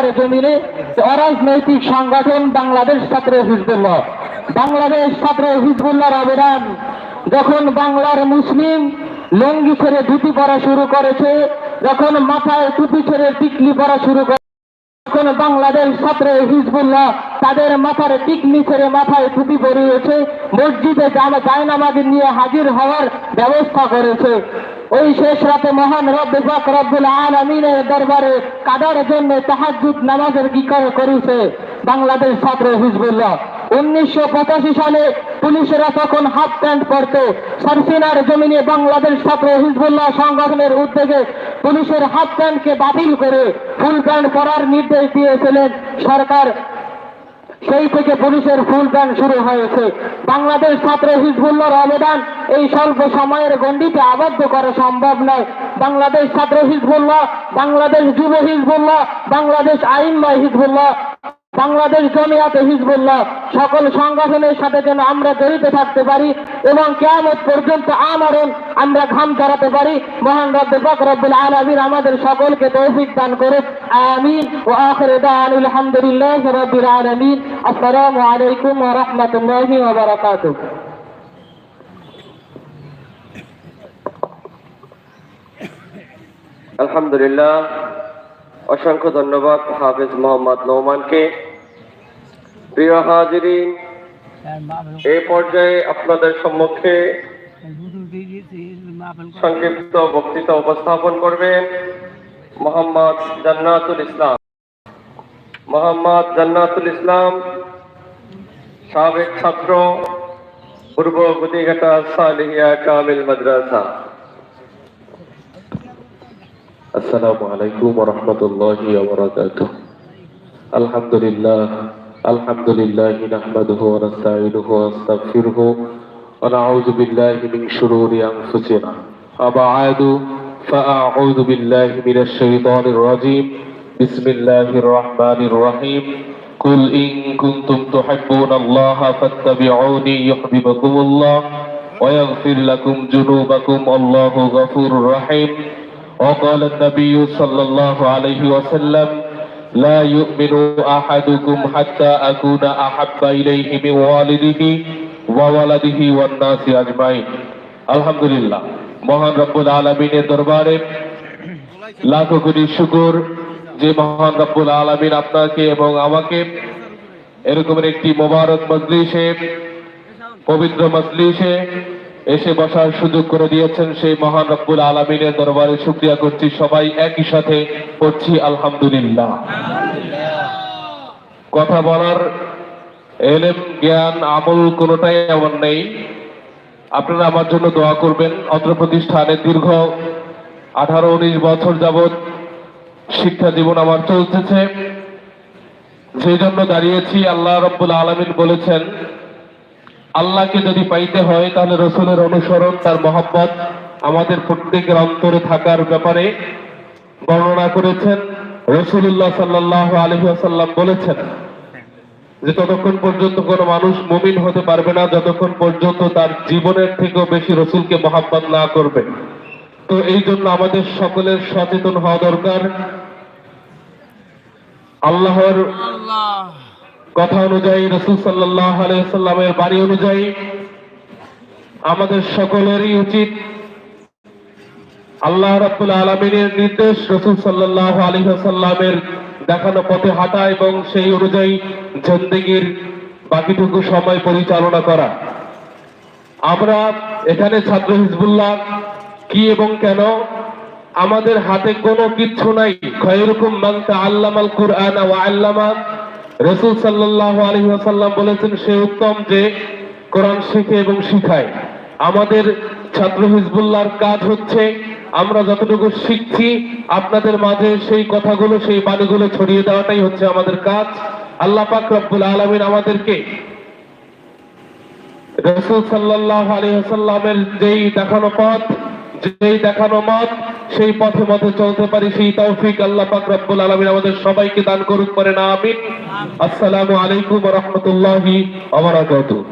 বাংলার জমিনে অরাজনৈতিক সংগঠন বাংলাদেশ ছাত্র হিজবুল্লাহ। বাংলাদেশ ছাত্র হিজবুল্লাহর অবদান, যখন বাংলার মুসলিম লঙ্গি ছেড়ে ধুতি পরা শুরু করেছে, যখন মাথায় টুপি ছেড়ে টিকলি পরা শুরু করে এখন বাংলাদেশ ছাত্র হিজবুল্লাহ তাদের মাথার টিকনি ছেড়ে মাথায় টুপি পরিয়েছে, মসজিদে জায়নামাজ নিয়ে হাজির হওয়ার ব্যবস্থা করেছে। ওই শেষ রাতে মহান রব্বে পাক রব্বুল আলামিনের দরবারে কাদার জন্য তাহাজ্জুদ নামাজের কি করেছে বাংলাদেশ ছাত্র হিজবুল্লাহ। উনিশশো পঁচাশি সালে পুলিশেরা তখন হাফ প্যান্ট পরতো সারসিনার জমিনে বাংলাদেশ ছাত্র হিজবুল্লাহ সংগঠনের উদ্যোগে পুলিশের হাফ প্যান্টকে বাতিল করে ফুল প্যান্ট পরার নির্দেশ দিয়েছিলেন সরকার। সেই থেকে পুলিশের ফুল প্যান্ট শুরু হয়েছে। বাংলাদেশ ছাত্র হিজবুল্লাহর অবদান এই স্বল্প সময়ের গণ্ডিতে আবদ্ধ করা সম্ভব নয়। বাংলাদেশ ছাত্র হিজবুল্লাহ, বাংলাদেশ যুব হিজবুল্লাহ, বাংলাদেশ আইন বা হিজবুল্লাহ, বাংলাদেশ জমিয়াতে হিজবুল্লাহ, সকল সংগঠনের সাথে যেন আমরা জড়িত থাকতে পারি। এবং কেয়ামত পর্যন্ত আমরণ আমরা ঘাম ধরাতে পারি। মহান রব্বে পাক রব্বুল আলামিন আমাদের সকলকে তৌফিক দান করে আমিন। ও আখির দাওয়ান আলহামদুলিল্লাহ রাব্বিল আলামিন। আসসালামু আলাইকুম ওয়া রাহমাতুল্লাহি ওয়া আলহামদুলিল্লাহ। অসংখ্য ধন্যবাদ হাফেজ মোহাম্মদ নৌমানকে প্রিয় হাজিরিন এ পর্যায়ে আপনাদের সম্মুখে সংক্ষিপ্ত বক্তৃতা উপস্থাপন করবেন মোহাম্মদ জান্নাতুল ইসলাম। মোহাম্মদ জান্নাতুল ইসলাম, সাবেক ছাত্র, পূর্ব গুদিঘাটা সালিহিয়া কামিল মাদ্রাসা। আসসালামু আলাইকুম ওয়া রাহমাতুল্লাহি ওয়া বারাকাতুহু। আলহামদুলিল্লাহ। الحمد لله نحمده ونستعينه ونستغفره ونعوذ بالله من شرور أنفسنا وبعد فأعوذ بالله من الشيطان الرجيم بسم الله الرحمن الرحيم قل إن كنتم تحبون الله فاتبعوني يحببكم الله ويغفر لكم ذنوبكم الله غفور رحيم وقال النبي صلى الله عليه وسلم لا يؤمن أحدكم حتى أكون أحب إليه من والده وولده والناس أجمعين الحمد لله মহান রব্বুল আলমিনের দরবারে লাখো কোটি শুকুর যে মহান রব্বুল আলমিন আপনাকে এবং আমাকে এরকমের একটি মোবারক মজলিসে পবিত্র মজলিসে এসে বসার সুযোগ করে দিয়েছেন সেই মহান রব্বুল আলমিনের দরবারে। শুক্রিয়া করছি সবাই, একই সাথে করছি, আলহামদুলিল্লাহ। কথা বলার এলেম, জ্ঞান, আমল কোনোটাই আমার নেই। আপনারা আমার জন্য দোয়া করবেন। অত্র প্রতিষ্ঠানে দীর্ঘ আঠারো, উনিশ বছর যাবৎ শিক্ষা জীবন আমার চলতেছে। সেই জন্য দাঁড়িয়েছি, আল্লাহ রব্বুল আলমিন বলেছেন আল্লাহকে যদি পাইতে হয়, তাহলে রসুলের অনুসরণ, তার মহব্বত আমাদের প্রত্যেকের অন্তরে থাকার ব্যাপারে বর্ণনা করেছেন। রসুল্লাহ সাল্লাহ আলহিহাসাল্লাম বলেছেন যে, ততক্ষণ পর্যন্ত কোনো মানুষ মুমিন হতে পারবে না, যতক্ষণ পর্যন্ত তার জীবনের থেকেও বেশি রসুলকে মহাব্বত না করবে। তো এই জন্য আমাদের সকলের সচেতন হওয়া দরকার। আল্লাহর কথা অনুযায়ী রসুল সাল্লাহ আলাইসাল্লামের বাড়ি অনুযায়ী আমাদের সকলেরই উচিত আল্লাহ রাব্বুল আলমিনের নির্দেশ রসুল সাল্লাহ আলী সাল্লামের দেখানো পথে হাঁটা এবং সেই অনুযায়ী জন্দেগির বাকিটুকু সময় পরিচালনা করা। আমরা এখানে ছাত্র হিজবুল্লাহ কি এবং কেন? আমাদের হাতে কোনো কিচ্ছু নাই। খয়রুকুম মান তাআল্লামাল কুরআন ওয়া আল্লামা রাসূল সাল্লাল্লাহু আলাইহি ওয়াসাল্লাম বলেছেন, সে উত্তম যে কোরআন শেখে এবং শিখায়। আমাদের ছাত্র হিজবুল্লাহর কাজ হচ্ছে, আমরা যতটুকু শিখছি, আপনাদের মাঝে সেই কথাগুলো, সেই বাণীগুলো ছড়িয়ে দেওয়াটাই হচ্ছে আমাদের কাজ। আল্লাহ পাক রব্বুল আলামিন আমাদেরকে রসুল সাল্লাহ আলহিহাসাল্লামের যেই দেখানো পথ, যেই দেখানো মত সেই পথে পথে চলতে পারি, সেই তৌফিক আল্লাহ পাক রব্বুল আলমিন আমাদের সবাইকে দান করুক পারে না, আমিন। আসসালামু আলাইকুম রহমতুল্লাহি আবরাকাতুহ